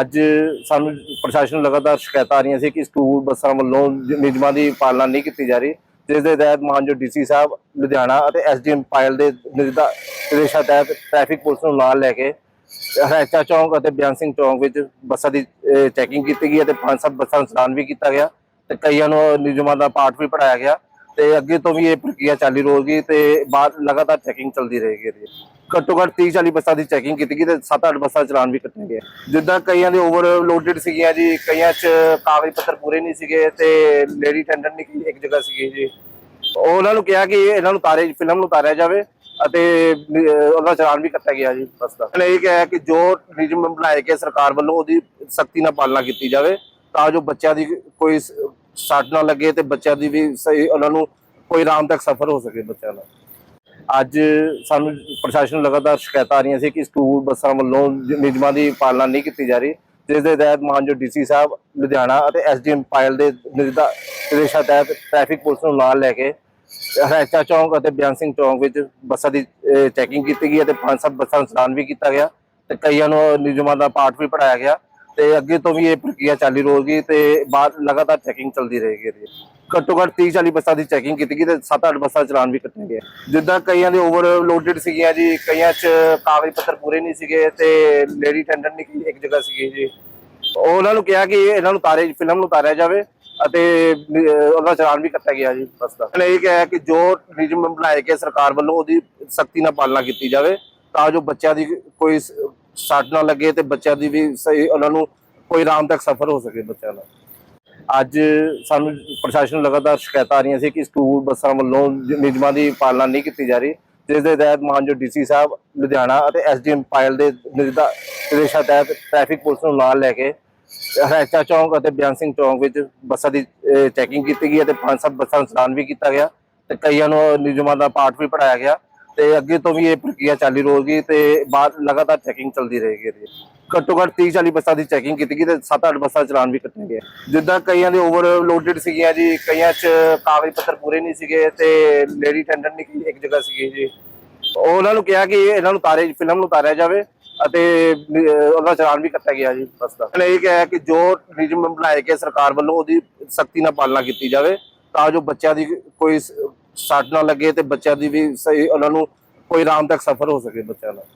ਅੱਜ ਸਾਨੂੰ ਪ੍ਰਸ਼ਾਸਨ ਨੂੰ ਲਗਾਤਾਰ ਸ਼ਿਕਾਇਤਾਂ ਆ ਰਹੀਆਂ ਸੀ ਕਿ ਸਕੂਲ ਬੱਸਾਂ ਵੱਲੋਂ ਨਿਯਮਾਂ ਦੀ ਪਾਲਣਾ ਨਹੀਂ ਕੀਤੀ ਜਾ ਰਹੀ, ਜਿਸ ਦੇ ਤਹਿਤ ਮਾਨਯੋਗ ਡੀਸੀ ਸਾਹਿਬ ਲੁਧਿਆਣਾ ਅਤੇ ਐਸਡੀਐਮ ਪਾਇਲ ਦੇ ਨਿਰਦਾ ਨਿਰਦੇਸ਼ਾਂ ਤਹਿਤ ਟ੍ਰੈਫਿਕ ਪੁਲਿਸ ਨੂੰ ਨਾਲ ਲੈ ਕੇ ਹਰੈਚਾ ਚੌਂਕ ਅਤੇ ਬਿਆਨ ਸਿੰਘ ਚੌਂਕ ਵਿੱਚ ਬੱਸਾਂ ਦੀ ਚੈਕਿੰਗ ਕੀਤੀ ਗਈ ਅਤੇ ਪੰਜ ਸੱਤ ਬੱਸਾਂ ਨੂੰ ਸਨਾਨ ਵੀ ਕੀਤਾ ਗਿਆ ਤੇ ਕਈਆਂ ਨੂੰ ਨਿਯਮਾਂ ਦਾ ਪਾਠ ਵੀ ਪੜਾਇਆ ਗਿਆ। ਤੇ ਅੱਗੇ ਤੋਂ ਵੀ ਇਹ ਪ੍ਰਕਿਰਿਆ ਚਾਲੂ ਰਹੇਗੀ ਤੇ ਬਾਅਦ ਲਗਾਤਾਰ ਚੈਕਿੰਗ ਚੱਲਦੀ ਰਹੇਗੀ ਇਹਦੀ। ਘੱਟੋ ਘੱਟ 30 40 ਬੱਸਾਂ ਦੀ ਚੈਕਿੰਗ ਕੀਤੀ ਗਈ ਤੇ 7-8 ਬੱਸਾਂ ਚਲਾਨ ਵੀ ਕੱਟੇ ਗਏ ਜਿੱਦਾਂ ਕਈਆਂ ਦੇ ਓਵਰਲੋਡਡ ਸੀਗੀਆਂ ਜੀ ਕਈਆਂ 'ਚ ਕਾਗਜ਼ ਪੱਤਰ ਪੂਰੇ ਨਹੀਂ ਸੀਗੇ ਤੇ ਲੇਡੀ ਟੈਂਡਰ ਨਹੀਂ ਇੱਕ ਜਗ੍ਹਾ ਸੀਗੀ ਜੀ। ਉਹਨਾਂ ਨੂੰ ਕਿਹਾ ਕਿ ਇਹਨਾਂ ਨੂੰ ਤਾਰੇ ਫਿਲਮ ਨੂੰ ਉਤਾਰਿਆ ਜਾਵੇ ਅਤੇ ਅਹ, ਉਹਦਾ ਚਲਾਨ ਵੀ ਕੱਟਿਆ ਗਿਆ ਜੀ ਬੱਸ ਦਾ। ਇਹ ਕਿਹਾ ਕਿ ਜੋ ਨਿਯਮ ਬਣਾਏ ਗਏ ਸਰਕਾਰ ਵੱਲੋਂ ਉਹਦੀ ਸਖਤੀ ਨਾਲ ਪਾਲਣਾ ਕੀਤੀ ਜਾਵੇ ਤਾਂ ਜੋ ਬੱਚਿਆਂ ਦੀ ਕੋਈ ਸੱਟ ਨਾ ਲੱਗੇ ਤੇ ਬੱਚਿਆਂ ਦੀ ਵੀ ਸਹੀ ਉਹਨਾਂ ਨੂੰ ਕੋਈ ਆਰਾਮ ਤੱਕ ਸਫ਼ਰ ਹੋ ਸਕੇ ਬੱਚਿਆਂ ਦਾ ਅੱਜ ਸਾਨੂੰ ਪ੍ਰਸ਼ਾਸਨ ਲਗਾਤਾਰ ਸ਼ਿਕਾਇਤਾਂ ਆ ਰਹੀਆਂ ਸੀ ਕਿ ਸਕੂਲ ਬੱਸਾਂ ਵੱਲੋਂ ਨਿਯਮਾਂ ਦੀ ਪਾਲਣਾ ਨਹੀਂ ਕੀਤੀ ਜਾ ਰਹੀ, ਜਿਸ ਦੇ ਤਹਿਤ ਮਾਨਯੋਗ ਡੀਸੀ ਸਾਹਿਬ, ਲੁਧਿਆਣਾ ਅਤੇ ਐਸਡੀਐਮ ਪਾਇਲ ਦੇ ਨਿਰਦਾ ਨਿਰਦੇਸ਼ਾਂ ਤਹਿਤ ਟ੍ਰੈਫਿਕ ਪੁਲਿਸ ਨੂੰ ਨਾਲ ਲੈ ਕੇ ਹਰੈਚਾ ਚੌਂਕ ਅਤੇ ਬਿਆਨ ਸਿੰਘ ਚੌਂਕ ਵਿੱਚ ਬੱਸਾਂ ਦੀ ਚੈਕਿੰਗ ਕੀਤੀ ਗਈ ਅਤੇ ਪੰਜ ਸੱਤ ਬੱਸਾਂ ਨੂੰ ਸਨਾਨ ਵੀ ਕੀਤਾ ਗਿਆ ਤੇ ਕਈਆਂ ਨੂੰ ਨਿਯਮਾਂ ਦਾ ਪਾਠ ਵੀ ਪੜਾਇਆ ਗਿਆ। ਤੇ ਅੱਗੇ ਤੋਂ ਵੀ ਇਹ ਪ੍ਰਕਿਰਿਆ ਚਾਲੂ ਰਹੇਗੀ ਤੇ ਬਾਅਦ ਲਗਾਤਾਰ ਚੈਕਿੰਗ ਚੱਲਦੀ ਰਹੇਗੀ ਇਹਦੀ। ਘੱਟੋ ਘੱਟ 30 40 ਬੱਸਾਂ ਦੀ ਚੈਕਿੰਗ ਕੀਤੀ ਗਈ ਤੇ 7-8 ਬੱਸਾਂ ਚਲਾਨ ਵੀ ਕੱਟੇ ਗਏ ਜਿੱਦਾਂ ਕਈਆਂ ਦੇ ਓਵਰਲੋਡਡ ਸੀਗੀਆਂ ਜੀ ਕਈਆਂ 'ਚ ਕਾਗਜ਼ ਪੱਤਰ ਪੂਰੇ ਨਹੀਂ ਸੀਗੇ ਤੇ ਲੇਡੀ ਟੈਂਡਰ ਨਹੀਂ ਇੱਕ ਜਗ੍ਹਾ ਸੀਗੀ ਜੀ। ਉਹਨਾਂ ਨੂੰ ਕਿਹਾ ਕਿ ਇਹਨਾਂ ਨੂੰ ਤਾਰੇ ਫਿਲਮ ਨੂੰ ਉਤਾਰਿਆ ਜਾਵੇ ਅਤੇ ਅਹ, ਉਹਦਾ ਚਲਾਨ ਵੀ ਕੱਟਿਆ ਗਿਆ ਜੀ ਬੱਸ ਦਾ। ਇਹ ਕਿਹਾ ਕਿ ਜੋ ਨਿਯਮ ਬਣਾਏ ਗਏ ਸਰਕਾਰ ਵੱਲੋਂ ਉਹਦੀ ਸਖਤੀ ਨਾਲ ਪਾਲਣਾ ਕੀਤੀ ਜਾਵੇ ਤਾਂ ਜੋ ਬੱਚਿਆਂ ਦੀ ਕੋਈ ਸੱਟ ਨਾ ਲੱਗੇ ਤੇ ਬੱਚਿਆਂ ਦੀ ਵੀ ਸਹੀ ਉਹਨਾਂ ਨੂੰ ਕੋਈ ਆਰਾਮ ਤੱਕ ਸਫ਼ਰ ਹੋ ਸਕੇ ਬੱਚਿਆਂ ਦਾ ਅੱਜ ਸਾਨੂੰ ਪ੍ਰਸ਼ਾਸਨ ਲਗਾਤਾਰ ਸ਼ਿਕਾਇਤਾਂ ਆ ਰਹੀਆਂ ਸੀ ਕਿ ਸਕੂਲ ਬੱਸਾਂ ਵੱਲੋਂ ਨਿਯਮਾਂ ਦੀ ਪਾਲਣਾ ਨਹੀਂ ਕੀਤੀ ਜਾ ਰਹੀ, ਜਿਸ ਦੇ ਤਹਿਤ ਮਾਨਯੋਗ ਡੀਸੀ ਸਾਹਿਬ, ਲੁਧਿਆਣਾ ਅਤੇ ਐਸਡੀਐਮ ਪਾਇਲ ਦੇ ਨਿਰਦਾ ਨਿਰਦੇਸ਼ਾਂ ਤਹਿਤ ਟ੍ਰੈਫਿਕ ਪੁਲਿਸ ਨੂੰ ਨਾਲ ਲੈ ਕੇ ਹਰੈਚਾ ਚੌਂਕ ਅਤੇ ਬਿਆਨ ਸਿੰਘ ਚੌਂਕ ਵਿੱਚ ਬੱਸਾਂ ਦੀ ਚੈਕਿੰਗ ਕੀਤੀ ਗਈ ਅਤੇ ਪੰਜ ਸੱਤ ਬੱਸਾਂ ਨੂੰ ਚਲਾਨ ਵੀ ਕੀਤਾ ਗਿਆ ਤੇ ਕਈਆਂ ਨੂੰ ਨਿਯਮਾਂ ਦਾ ਪਾਠ ਵੀ ਪੜਾਇਆ ਗਿਆ। ਤੇ ਅੱਗੇ ਤੋਂ ਵੀ ਇਹ ਪ੍ਰਕਿਰਿਆ ਚਾਲੂ ਰਹੇਗੀ ਤੇ ਬਾਅਦ ਲਗਾਤਾਰ ਚੈਕਿੰਗ ਚੱਲਦੀ ਰਹੇਗੀ ਇਹਦੀ। ਘੱਟੋ ਘੱਟ 30 40 ਬੱਸਾਂ ਦੀ ਚੈਕਿੰਗ ਕੀਤੀ ਗਈ ਤੇ 7-8 ਬੱਸਾਂ ਚਲਾਨ ਵੀ ਕੱਟੇ ਗਏ ਜਿੱਦਾਂ ਕਈਆਂ ਦੇ ਓਵਰਲੋਡਡ ਸੀਗੀਆਂ ਜੀ, ਕਈਆਂ 'ਚ ਕਾਗਜ਼ ਪੱਤਰ ਪੂਰੇ ਨਹੀਂ ਸੀਗੇ ਤੇ ਲੇਡੀ ਟੈਂਡਰ ਨਹੀਂ ਇੱਕ ਜਗ੍ਹਾ ਸੀਗੀ ਜੀ। ਉਹਨਾਂ ਨੂੰ ਕਿਹਾ ਕਿ ਇਹਨਾਂ ਨੂੰ ਤਾਰੇ ਫਿਲਮ ਨੂੰ ਉਤਾਰਿਆ ਜਾਵੇ ਅਤੇ ਉਹਦਾ ਚਲਾਨ ਵੀ ਕੱਟਿਆ ਗਿਆ ਜੀ ਬੱਸ ਦਾ। ਇਹ ਕਿਹਾ ਕਿ ਜੋ ਨਿਯਮ ਬਣਾਏ ਗਏ ਸਰਕਾਰ ਵੱਲੋਂ ਉਹਦੀ ਸਖਤੀ ਨਾਲ ਪਾਲਣਾ ਕੀਤੀ ਜਾਵੇ ਤਾਂ ਜੋ ਬੱਚਿਆਂ ਦੀ ਕੋਈ ਸੱਟ ਨਾ ਲੱਗੇ ਤੇ ਬੱਚਿਆਂ ਦੀ ਵੀ ਸਹੀ, ਉਹਨਾਂ ਨੂੰ ਕੋਈ ਆਰਾਮਦਾਇਕ ਸਫ਼ਰ ਹੋ ਸਕੇ ਬੱਚਿਆਂ ਦਾ